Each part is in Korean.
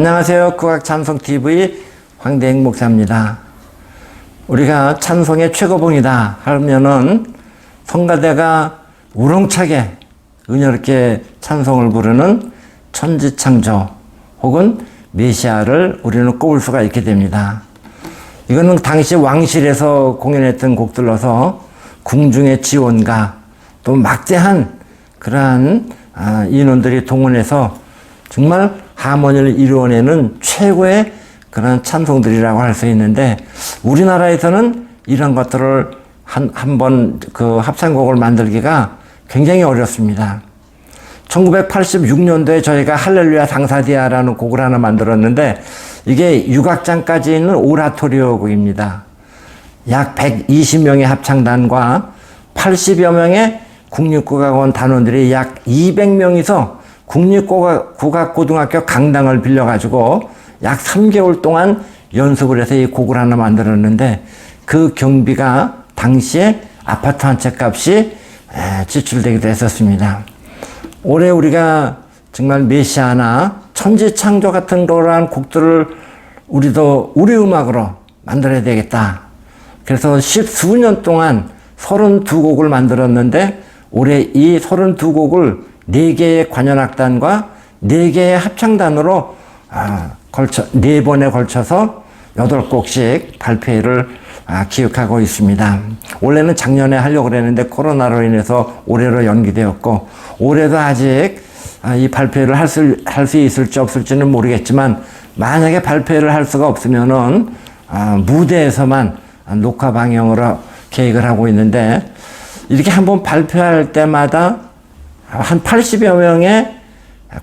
안녕하세요. 국악 찬송TV 황대행 목사입니다. 우리가 찬송의 최고봉이다 하면은 성가대가 우렁차게 은혜롭게 찬송을 부르는 천지창조 혹은 메시아를 우리는 꼽을 수가 있게 됩니다. 이거는 당시 왕실에서 공연했던 곡들로서 궁중의 지원가 또 막대한 그러한 아, 인원들이 동원해서 정말 하모니를 이루어내는 최고의 그런 찬송들이라고 할 수 있는데 우리나라에서는 이런 것들을 한 한 번 그 합창곡을 만들기가 굉장히 어렵습니다. 1986년도에 저희가 할렐루야 당사디아라는 곡을 하나 만들었는데 이게 육악장까지 있는 오라토리오 곡입니다. 약 120명의 합창단과 80여 명의 국립국악원 단원들이 약 200명이서 국립국악고등학교 강당을 빌려가지고 약 3개월 동안 연습을 해서 이 곡을 하나 만들었는데 그 경비가 당시에 아파트 한 채 값이 지출되기도 했었습니다. 올해 우리가 정말 메시아나 천지창조 같은 그러한 곡들을 우리도 우리 음악으로 만들어야 되겠다. 그래서 십수년 동안 32곡을 만들었는데 올해 이 32곡을 4개의 관현악단과 4개의 합창단으로 아, 걸쳐, 4번에 걸쳐서 8곡씩 발표를 아, 기획하고 있습니다. 원래는 작년에 하려고 그랬는데 코로나로 인해서 올해로 연기되었고 올해도 아직 아, 이 발표를 할 수, 할 수 있을지 없을지는 모르겠지만 만약에 발표를 할 수가 없으면은 아, 무대에서만 녹화 방영으로 계획을 하고 있는데 이렇게 한번 발표할 때마다 한 80여 명의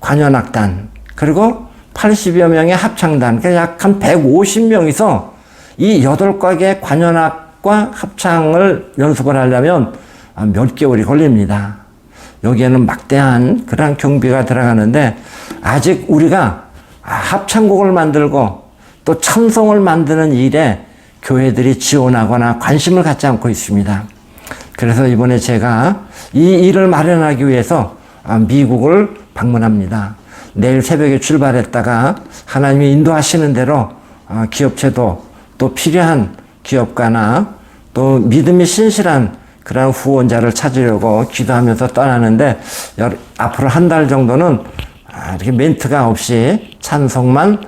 관현악단 그리고 80여 명의 합창단 그러니까 약한 150명이서 이 8곡의 관현악과 합창을 연습을 하려면 몇 개월이 걸립니다. 여기에는 막대한 그런 경비가 들어가는데 아직 우리가 합창곡을 만들고 또 찬송을 만드는 일에 교회들이 지원하거나 관심을 갖지 않고 있습니다. 그래서 이번에 제가 이 일을 마련하기 위해서 미국을 방문합니다. 내일 새벽에 출발했다가 하나님이 인도하시는 대로 기업체도 또 필요한 기업가나 또 믿음이 신실한 그런 후원자를 찾으려고 기도하면서 떠나는데 앞으로 한 달 정도는 이렇게 멘트가 없이 찬송만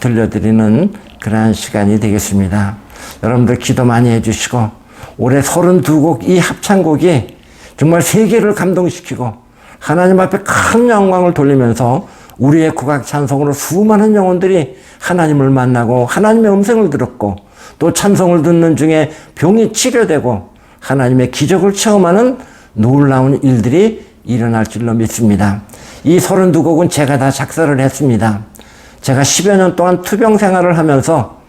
들려드리는 그러한 시간이 되겠습니다. 여러분들 기도 많이 해주시고 올해 32곡 이 합창곡이 정말 세계를 감동시키고 하나님 앞에 큰 영광을 돌리면서 우리의 국악 찬송으로 수많은 영혼들이 하나님을 만나고 하나님의 음성을 들었고 또 찬송을 듣는 중에 병이 치료되고 하나님의 기적을 체험하는 놀라운 일들이 일어날 줄로 믿습니다. 이 32곡은 제가 다 작사를 했습니다. 제가 10여 년 동안 투병 생활을 하면서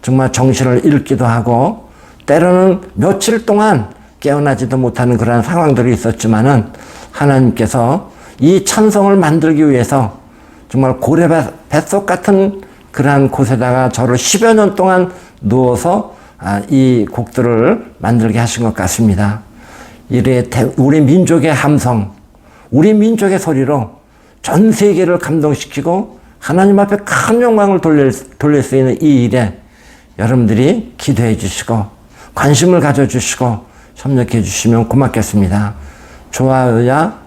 정말 정신을 잃기도 하고 때로는 며칠 동안 깨어나지도 못하는 그런 상황들이 있었지만은 하나님께서 이 찬송을 만들기 위해서 정말 고래 뱃속 같은 그러한 곳에다가 저를 10여 년 동안 누워서 이 곡들을 만들게 하신 것 같습니다. 우리 민족의 함성, 우리 민족의 소리로 전 세계를 감동시키고 하나님 앞에 큰 영광을 돌릴 수 있는 이 일에 여러분들이 기도해 주시고 관심을 가져 주시고 협력해 주시면 고맙겠습니다. 좋아요야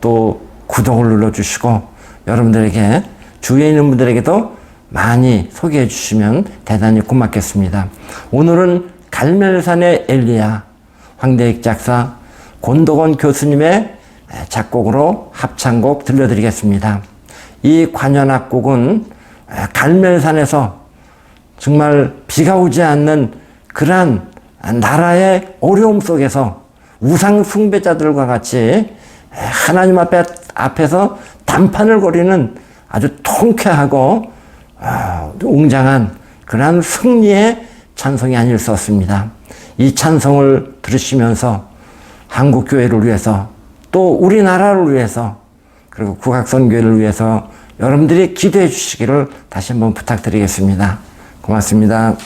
또 구독을 눌러 주시고 여러분들에게 주위에 있는 분들에게도 많이 소개해 주시면 대단히 고맙겠습니다. 오늘은 갈멜산의 엘리야 황대익 작사 권도건 교수님의 작곡으로 합창곡 들려드리겠습니다. 이 관현악곡은 갈멜산에서 정말 비가 오지 않는 그러한 나라의 어려움 속에서 우상 숭배자들과 같이 하나님 앞에 앞에서 단판을 거리는 아주 통쾌하고 웅장한 그러한 승리의 찬송이 아닐 수 없습니다. 이 찬송을 들으시면서 한국 교회를 위해서 또 우리나라를 위해서 그리고 국악선 교회를 위해서 여러분들이 기도해 주시기를 다시 한번 부탁드리겠습니다. 고맙습니다.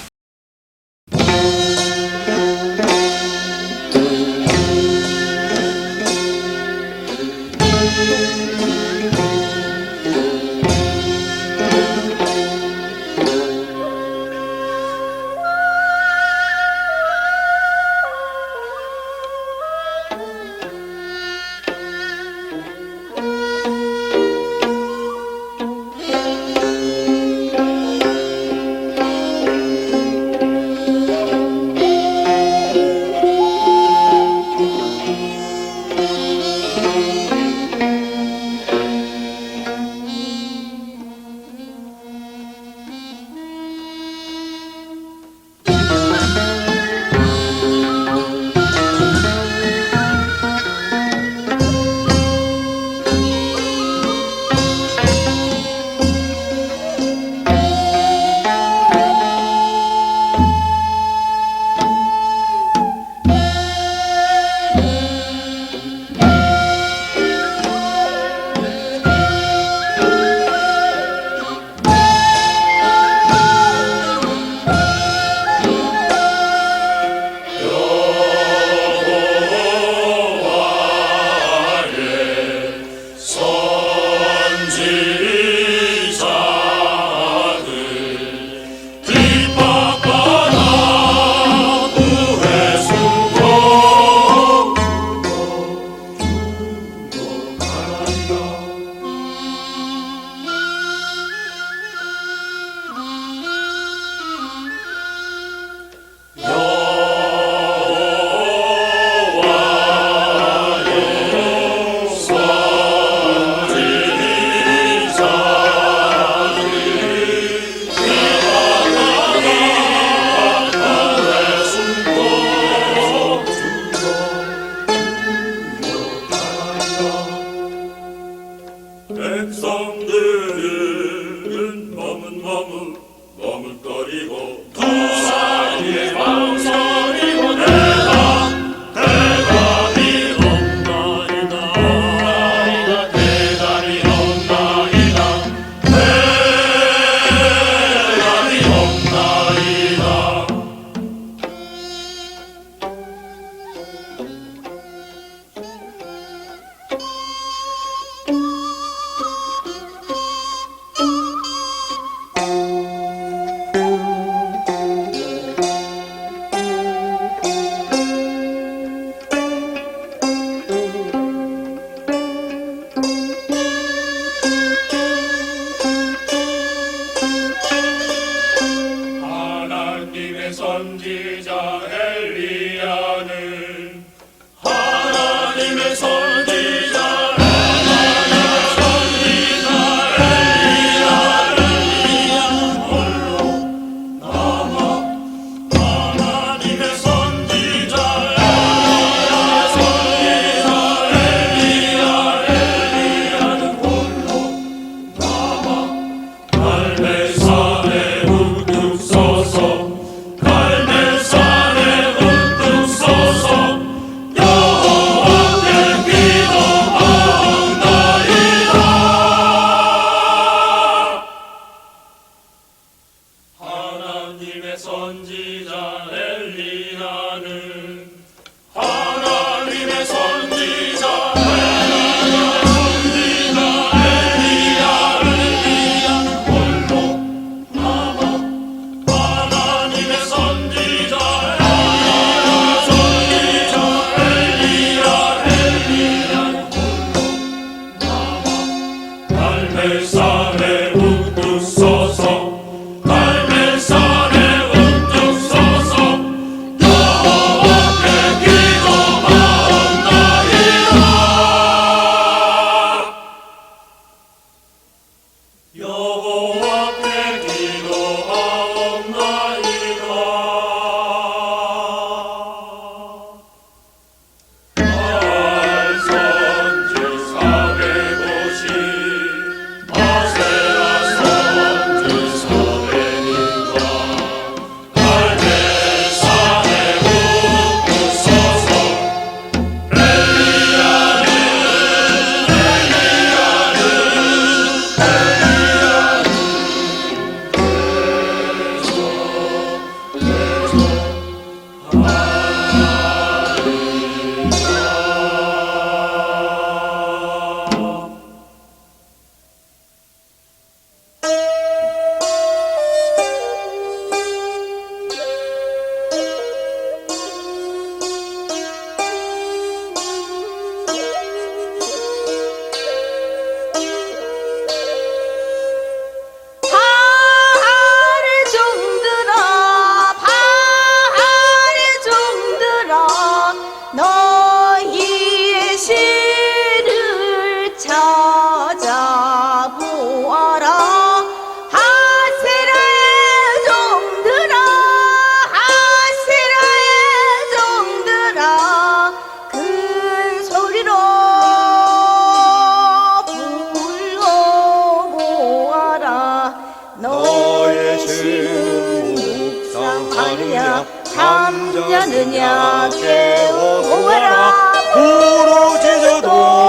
잠자느냐 깨워라. 부르짖어도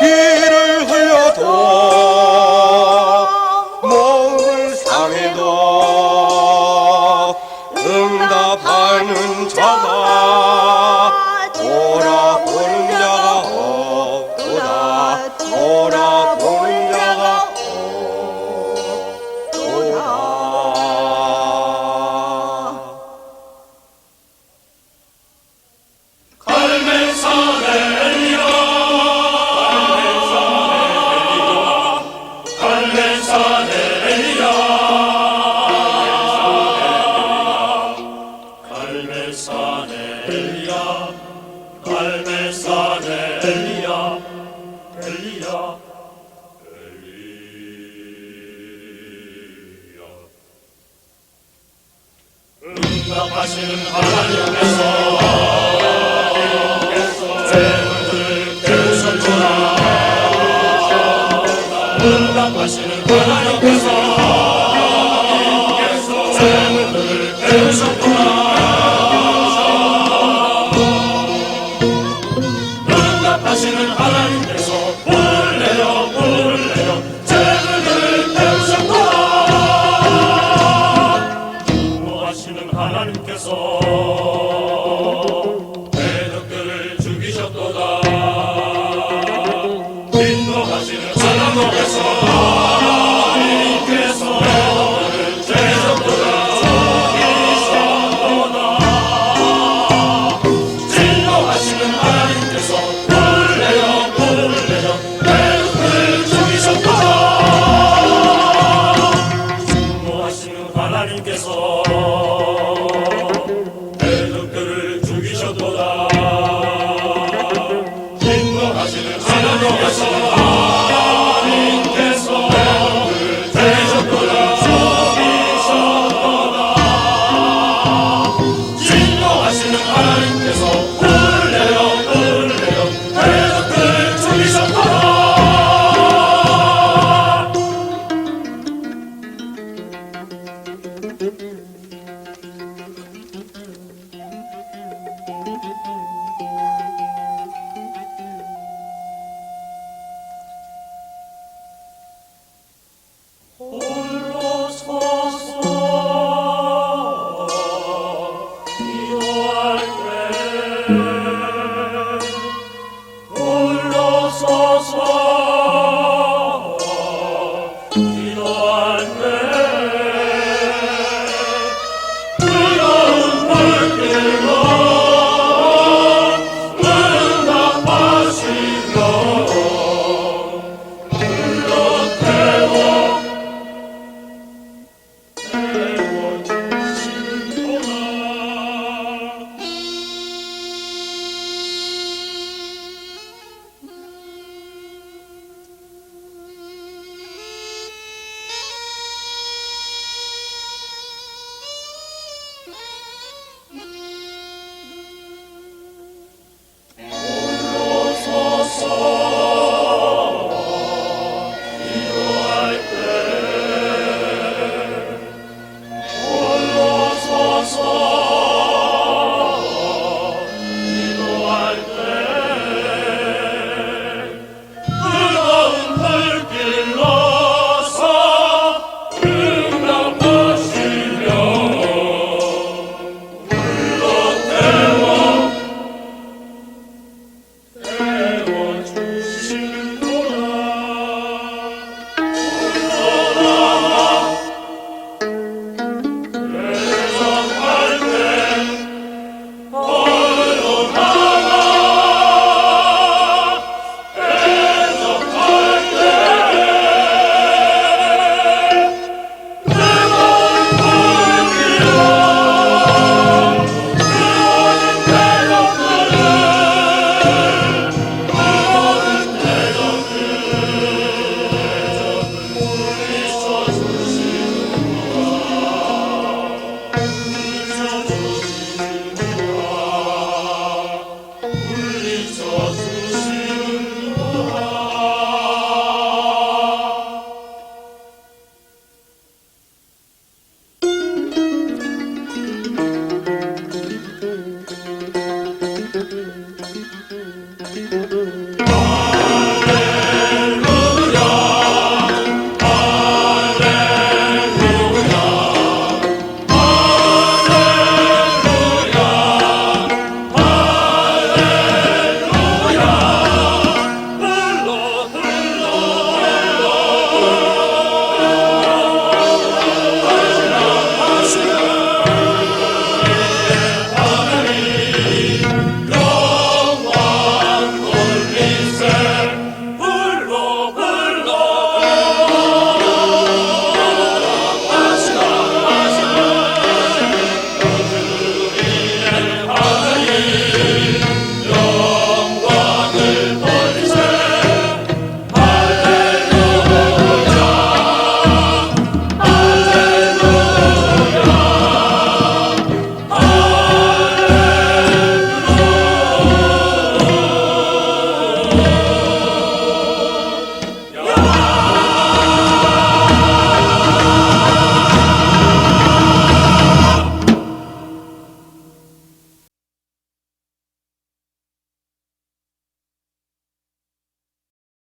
피를 흘려도